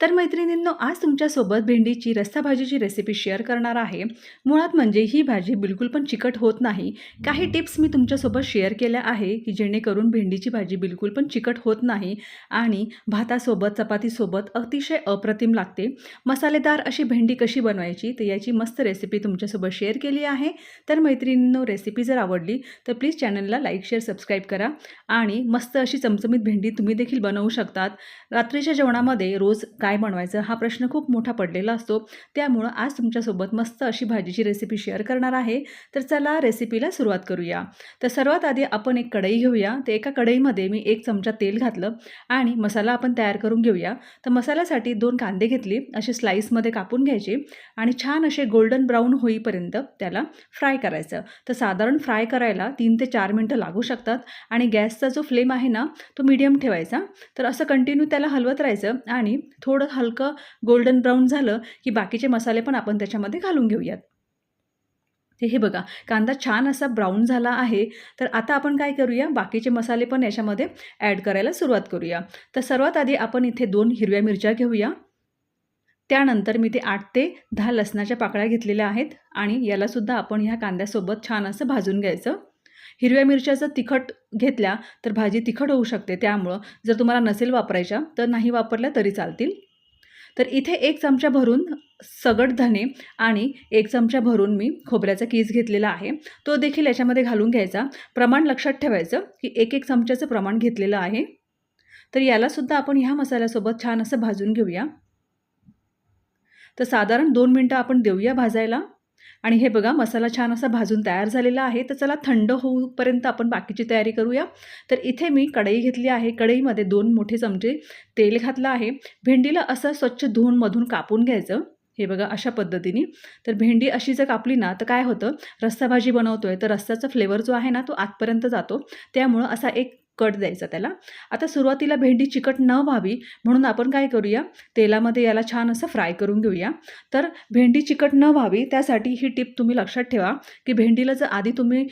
तर मैत्रिणींनो आज तुमच्यासोबत भेंडीची रस्सा भाजीची रेसिपी शेअर करणार आहे. मुळात म्हणजे ही भाजी बिलकुल पण चिकट होत नाही. काही टिप्स मी तुमच्यासोबत शेअर केल्या आहे की जेणेकरून भेंडीची भाजी बिलकुल पण चिकट होत नाही आणि भातासोबत चपातीसोबत अतिशय अप्रतिम लागते. मसालेदार अशी भेंडी कशी बनवायची तर याची मस्त रेसिपी तुमच्यासोबत शेअर केली आहे. तर मैत्रिणींनो रेसिपी जर आवडली तर प्लीज चॅनलला लाईक शेअर सबस्क्राईब करा आणि मस्त अशी चमचमीत भेंडी तुम्ही देखील बनवू शकतात. रात्रीच्या जेवणामध्ये रोज काय काय बनवायचं हा प्रश्न खूप मोठा पडलेला असतो. त्यामुळं आज तुमच्यासोबत मस्त अशी भाजीची रेसिपी शेअर करणार आहे. तर चला रेसिपीला सुरुवात करूया. तर सर्वात आधी आपण एक कढई घेऊया. तर एका कढईमध्ये मी एक चमचा तेल घातलं आणि मसाला आपण तयार करून घेऊया. तर मसाल्यासाठी दोन कांदे घेतले असे स्लाईसमध्ये कापून घ्यायचे आणि छान असे गोल्डन ब्राऊन होईपर्यंत त्याला फ्राय करायचं. तर साधारण फ्राय करायला तीन ते चार मिनटं लागू शकतात आणि गॅसचा जो फ्लेम आहे ना तो मीडियम ठेवायचा. तर असं कंटिन्यू त्याला हलवत राहायचं आणि थोडं हलकं गोल्डन ब्राऊन झालं की बाकीचे मसाले पण आपण त्याच्यामध्ये घालून घेऊयात. ते हे बघा कांदा छान असा ब्राऊन झाला आहे. तर आता आपण काय करूया? बाकीचे मसाले पण याच्यामध्ये ॲड करायला सुरुवात करूया. तर सर्वात आधी आपण इथे दोन हिरव्या मिरच्या घेऊया. त्यानंतर मी ते आठ ते दहा लसणाच्या पाकळ्या घेतलेल्या आहेत आणि यालासुद्धा आपण ह्या कांद्यासोबत छान असं भाजून घ्यायचं. हिरव्या मिरच्या जर तिखट घेतल्या तर भाजी तिखट होऊ शकते. त्यामुळं जर तुम्हाला नसेल वापरायच्या तर नाही वापरल्या तरी चालतील. तर इथे एक चमचा भरून सगट धने आणि एक चमचा भरून मी खोबऱ्याचा कीस घेतलेला आहे. तो देखील याच्यामध्ये घालून घ्यायचा. प्रमाण लक्षात ठेवायचं की एक एक चमच्याचं प्रमाण घेतलेलं आहे. तर यालासुद्धा आपण ह्या मसाल्यासोबत छान असं भाजून घेऊया. तर साधारण दोन मिनटं आपण देऊया भाजायला. आणि हे बघा मसाला छान असा भाजून तयार झालेला आहे. तर चला थंड होऊपर्यंत आपण बाकीची तयारी करूया. तर इथे मी कढई घेतली आहे. कढईमध्ये दोन मोठे चमचे तेल घातलं आहे. भेंडीला असं स्वच्छ धुवून मधून कापून घ्यायचं. हे बघा अशा पद्धतीने. तर भेंडी अशी जर कापली ना तर काय होतं? रस्सा भाजी बनवतोय. तर रस्त्याचा फ्लेवर जो आहे ना तो आतपर्यंत जातो. त्यामुळं असा एक कट द्यायचा त्याला. आता सुरुवातीला भेंडी चिकट न व्हावी म्हणून आपण काय करूया? तेलामध्ये याला छान असं फ्राय करून घेऊया. तर भेंडी चिकट न व्हावी त्यासाठी ही टिप तुम्ही लक्षात ठेवा की भेंडीला जर आधी तुम्ही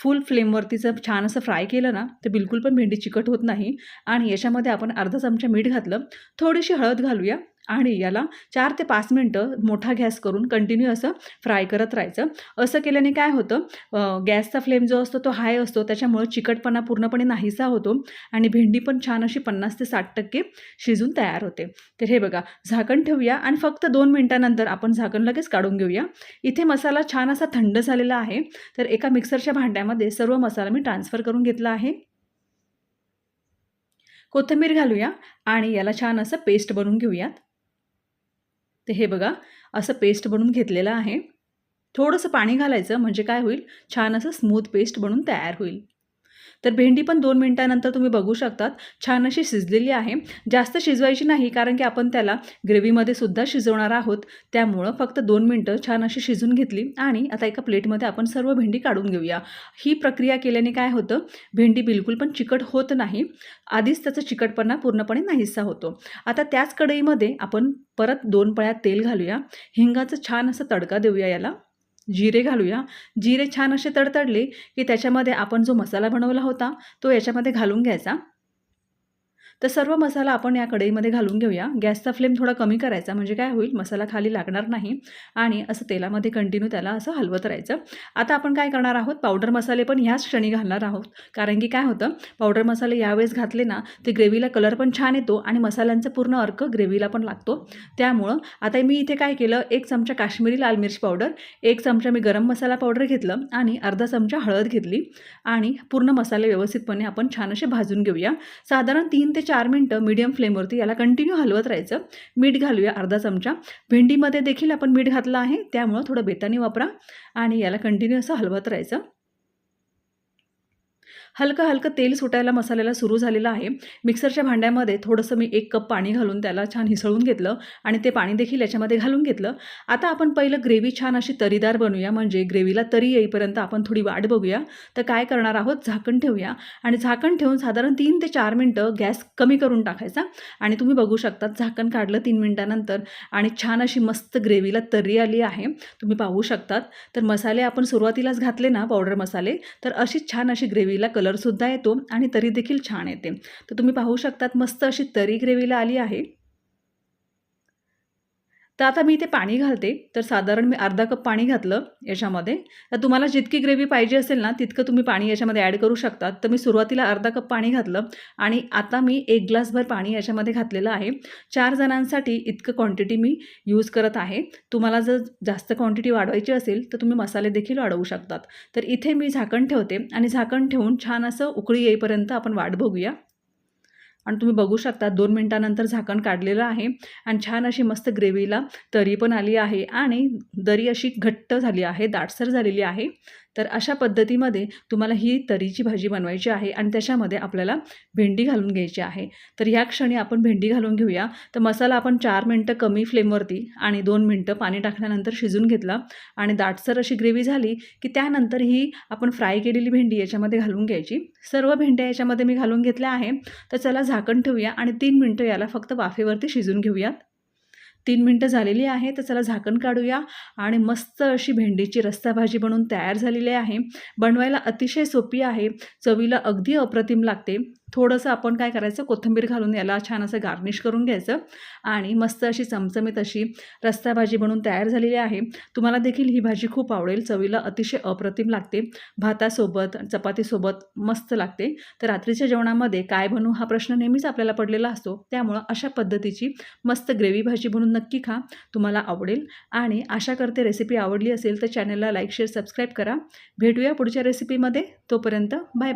फुल फ्लेमवरती जर छान असं फ्राय केलं ना तर बिलकुल पण भेंडी चिकट होत नाही. आणि याच्यामध्ये आपण अर्धा चमचा मीठ घातलं. थोडीशी हळद घालूया. आणि याला चार ते पाच मिनटं मोठा गॅस करून कंटिन्यू असं फ्राय करत राहायचं. असं केल्याने काय होतं? गॅसचा फ्लेम जो असतो तो हाय असतो. त्याच्यामुळं चिकटपणा पूर्णपणे नाहीसा होतो आणि भेंडी पण छान अशी पन्नास ते साठ टक्के शिजून तयार होते. तर हे बघा झाकण ठेवूया आणि फक्त दोन मिनटानंतर आपण झाकण लगेच काढून घेऊया. इथे मसाला छान असा थंड झालेला आहे. तर एका मिक्सरच्या भांड्यामध्ये सर्व मसाला मी ट्रान्सफर करून घेतला आहे. कोथिंबीर घालूया आणि याला छान असं पेस्ट बनवून घेऊयात. ते हे बघा असं पेस्ट बनवून घेतलेलं आहे. थोडंसं पाणी घालायचं म्हणजे काय होईल? छान असं स्मूथ पेस्ट बनून तयार होईल. तर भेंडी पण दोन मिनटानंतर तुम्ही बघू शकतात. छान अशी शिजलेली आहे. जास्त शिजवायची नाही कारण की आपण त्याला ग्रेव्हीमध्ये सुद्धा शिजवणार आहोत. त्यामुळं फक्त दोन मिनटं छान अशी शिजून घेतली आणि आता एका प्लेटमध्ये आपण सर्व भेंडी काढून घेऊया. ही प्रक्रिया केल्याने काय होतं? भेंडी बिलकुल पण चिकट होत नाही. आधीच त्याचा चिकटपणा पूर्णपणे नाहीसा होतो. आता त्याच कढईमध्ये आपण परत दोन पळ्यात तेल घालूया. हिंगाचं छान असं तडका देऊया याला. जिरे घालूया. जिरे छान असे तडतडले की त्याच्यामध्ये आपण जो मसाला बनवला होता तो याच्यामध्ये घालून घ्यायचा. तर सर्व मसाला आपण या कढईमध्ये घालून घेऊया. गॅसचा फ्लेम थोडा कमी करायचा म्हणजे काय होईल मसाला खाली लागणार नाही आणि असं तेलामध्ये कंटिन्यू त्याला असं हलवत राहायचं. आता आपण काय करणार आहोत पावडर मसाले पण ह्याच क्षणी घालणार आहोत. कारण की काय होतं पावडर मसाले यावेळेस घातले ना ते ग्रेव्हीला कलर पण छान येतो आणि मसाल्यांचा पूर्ण अर्क ग्रेव्हीला पण लागतो. त्यामुळं आता मी इथे काय केलं एक चमचा काश्मीरी लाल मिरची पावडर एक चमचा मी गरम मसाला पावडर घेतलं आणि अर्धा चमचा हळद घेतली आणि पूर्ण मसाले व्यवस्थितपणे आपण छान असे भाजून घेऊया. साधारण तीन ते चार मिनटं मीडियम फ्लेमवरती याला कंटिन्यू हलवत राहायचं. मीठ घालूया अर्धा चमचा. भेंडीमध्ये देखील आपण मीठ घातलं आहे त्यामुळं थोडं बेताने वापरा आणि याला कंटिन्यू असं हलवत राहायचं. हलकं हलकं तेल सुटायला मसाल्याला सुरू झालेलं आहे. मिक्सरच्या भांड्यामध्ये थोडंसं मी एक कप पाणी घालून त्याला छान हिसळून घेतलं आणि ते पाणी देखील याच्यामध्ये घालून घेतलं. आता आपण पहिलं ग्रेव्ही छान अशी तरीदार बनवूया म्हणजे ग्रेव्हीला तरी येईपर्यंत आपण थोडी वाट बघूया. तर काय करणार आहोत? झाकण ठेवूया. आणि झाकण ठेवून साधारण तीन ते चार मिनटं गॅस कमी करून टाकायचा. आणि तुम्ही बघू शकता झाकण काढलं तीन मिनटानंतर आणि छान अशी मस्त ग्रेव्हीला तरी आली आहे. तुम्ही पाहू शकतात. तर मसाले आपण सुरुवातीलाच घातले ना पावडर मसाले? तर अशीच छान अशी ग्रेव्हीला कलर कलरसुद्धा येतो आणि तरी देखील छान येते. तर तुम्ही पाहू शकतात मस्त अशी तरी ग्रेव्हीला आली आहे. तर आता मी इथे पाणी घालते. तर साधारण मी अर्धा कप पाणी घातलं याच्यामध्ये. तर तुम्हाला जितकी ग्रेव्ही पाहिजे असेल ना तितकं तुम्ही पाणी याच्यामध्ये ॲड करू शकतात तर मी सुरुवातीला अर्धा कप पाणी घातलं आणि आता मी एक ग्लासभर पाणी याच्यामध्ये घातलेलं आहे. चार जणांसाठी इतकं क्वांटिटी मी यूज करत आहे. तुम्हाला जर जास्त क्वांटिटी वाढवायची असेल तर तुम्ही मसाले देखील वाढवू शकतात. तर इथे मी झाकण ठेवते आणि झाकण ठेवून छान असं उकळी येईपर्यंत आपण वाट बघूया. आणि तुम्ही बघू शकता दोन मिनटानंतर झाकण काढलेलं आहे आणि छान अशी मस्त ग्रेव्हीला तरी पण आली आहे आणि दरी अशी घट्ट झाली आहे दाटसर झालेली आहे. तर अशा पद्धतीमध्ये तुम्हाला ही तरीची भाजी बनवायची आहे आणि त्याच्यामध्ये आपल्याला भेंडी घालून घ्यायची आहे. तर ह्या क्षणी आपण भेंडी घालून घेऊया. तर मसाला आपण चार मिनटं कमी फ्लेमवरती आणि दोन मिनटं पाणी टाकल्यानंतर शिजून घेतला आणि दाटसर अशी ग्रेव्ही झाली की त्यानंतर ही आपण फ्राय केलेली भेंडी याच्यामध्ये घालून घ्यायची. सर्व भेंड्या याच्यामध्ये मी घालून घेतल्या आहे. तर चला झाकण ठेवूया आणि तीन मिनटं याला फक्त वाफेवरती शिजून घेऊयात. तीन मिनटं झालेली आहे तर चला झाकण काढूया आणि मस्त अशी भेंडीची रस्सा भाजी बनवून तयार झालेली आहे. बनवायला अतिशय सोपी आहे. चवीला अगदी अप्रतिम लागते. थोडंसं आपण काय करायचं कोथिंबीर घालून याला छान असं गार्निश करून घ्यायचं आणि मस्त अशी चमचमीत अशी रस्ता भाजी बनून तयार झालेली आहे. तुम्हाला देखील ही भाजी खूप आवडेल. चवीला अतिशय अप्रतिम लागते. भातासोबत चपातीसोबत मस्त लागते. तर रात्रीच्या जेवणामध्ये काय बनवू हा प्रश्न नेहमीच आपल्याला पडलेला असतो. त्यामुळं अशा पद्धतीची मस्त ग्रेव्ही भाजी बनवून नक्की खा. तुम्हाला आवडेल. आणि आशा करते रेसिपी आवडली असेल तर चॅनलला लाईक शेअर सबस्क्राईब करा. भेटूया पुढच्या रेसिपीमध्ये. तोपर्यंत बाय बाय.